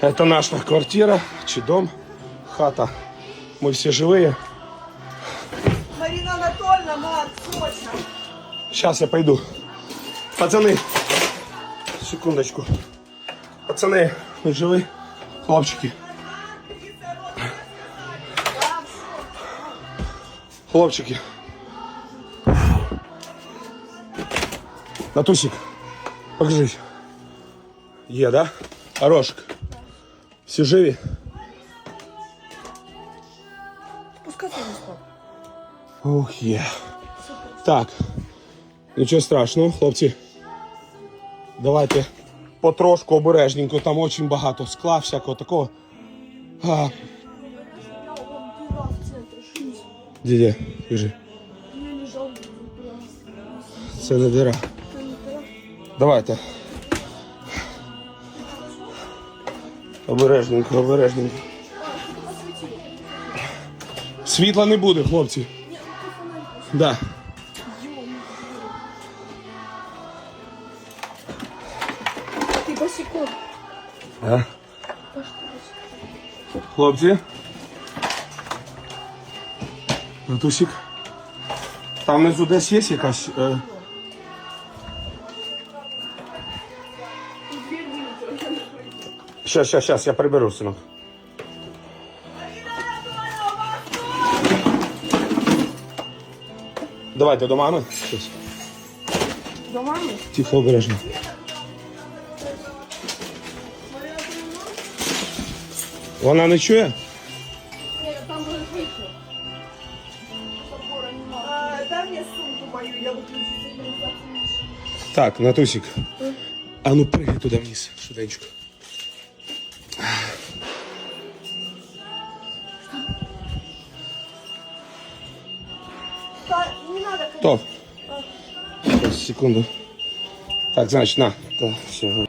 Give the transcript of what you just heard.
Это наша квартира, чи дом, хата. Мы все живые. Марина Анатольевна, Марк, срочно. Сейчас я пойду. Пацаны, секундочку. Пацаны, ви живі? Хлопчики. Хлопчики. Натусик, покажись. Є, да? Хорошик. Всі живі? Спускаться не спал. Ох, є. Так. Нічого страшного, хлопці. Давайте потрошку обережненько, там дуже багато скла, всякого такого. А, Я он дыра в центре, шиз. дідя, біжи. Я лежал дыра. Це не дира. Это не дыра. Давайте. Обережненько, обережненько. Світла не буде, хлопці. Да. Ты босиком. А? Хлопці. Натусік. Там внизу десь є якась. Е... Щас, щас, щас, я приберу, синок. Давайте до мами. Щас. До мамы? Тихо, обережно. Вона не чує? Нет, там уже выйти. А, дай мне сумку мою, я сигнализацию. Так, Натусик. А ну прыгай туда вниз, швиденько. Не надо, конечно. То. Сейчас, секунду. Так, значит, на. Да, все.